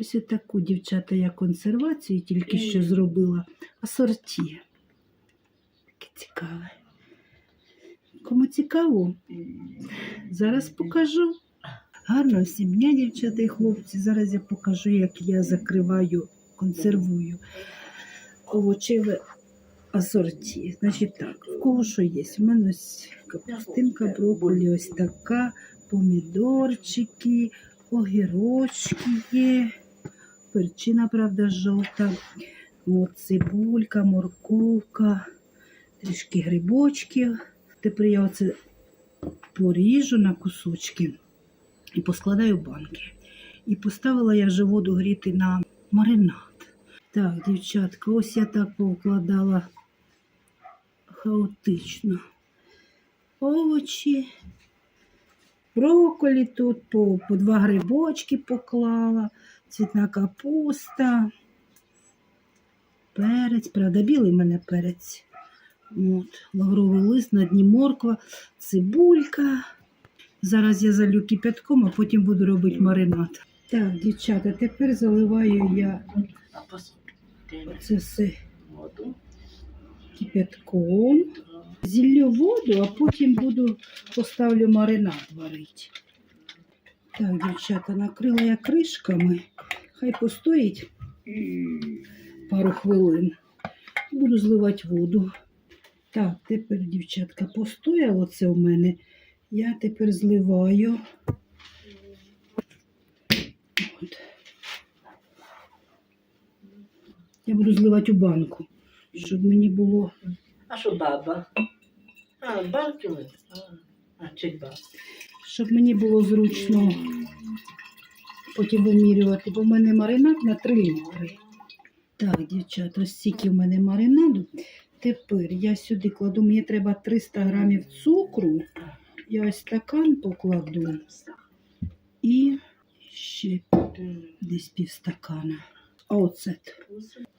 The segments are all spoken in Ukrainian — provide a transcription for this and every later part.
Ось таку, дівчата, я консервацію тільки що зробила. Асорті. Таке цікаве. Кому цікаво, зараз покажу. Гарно всім дня, дівчата і хлопці. Зараз я покажу, як я закриваю, консервую овочеве асорті. Значить так, в кого що є? У мене ось капустинка, брокколі, ось така, помідорчики, огірочки є, перчина, правда, жовта, от цибулька, морковка, трішки грибочків. Тепер я оце поріжу на кусочки і поскладаю банки. І поставила я вже воду гріти на маринад. Так, дівчатка, ось я так повкладала хаотично. Овочі, брокколі тут, по, по два грибочки поклала, цвітна капуста, перець, правда, білий мене перець. От, лавровий лист, на дні морква, цибулька. Зараз я залю кипятком, а потім буду робити маринад. Так, дівчата, тепер заливаю я А це все кипятком. Зіллю воду, а потім буду поставлю маринад варити. Так, дівчата, накрила я кришками. Хай постоїть пару хвилин. Буду зливати воду. Так, тепер, дівчатка, постояло це у мене. Я тепер зливаю. От. Я буду зливати у банку, щоб мені було А що баба? А, бабки? А, чи баба? щоб мені було зручно потім вимірювати, бо в мене маринад на 3 літри. Так, дівчата, ось стільки в мене маринаду. Тепер я сюди кладу, мені треба 300 грамів цукру. Я ось стакан покладу і ще десь півстакана. Оцет.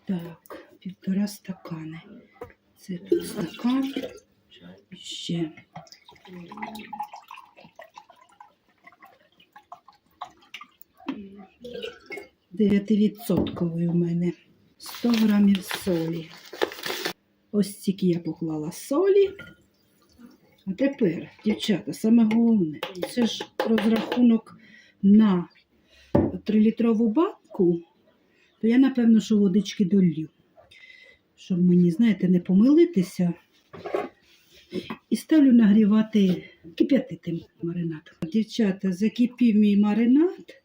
Так, півтора стакани. Це тут стакан. Ще. Дев'ятивідсотковий у мене 100 грамів солі. Ось стільки я поклала солі. А тепер, дівчата, саме головне, це ж розрахунок на 3-літрову банку, то я, напевно, що водички долью. Щоб мені, знаєте, не помилитися. І ставлю нагрівати, кип'ятити маринад. Дівчата, закипів мій маринад.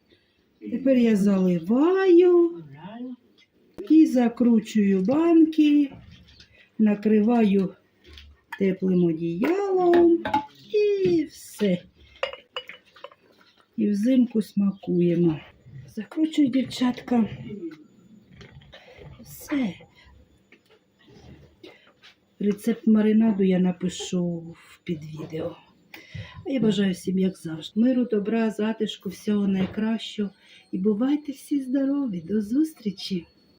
Тепер я заливаю і закручую банки, накриваю теплим одіялом і все. І взимку смакуємо. Закручую, дівчатка. Все. Рецепт маринаду я напишу під відео. А я бажаю всім, як завжди, миру, добра, затишку, всього найкращого. І бувайте всі здорові. До зустрічі!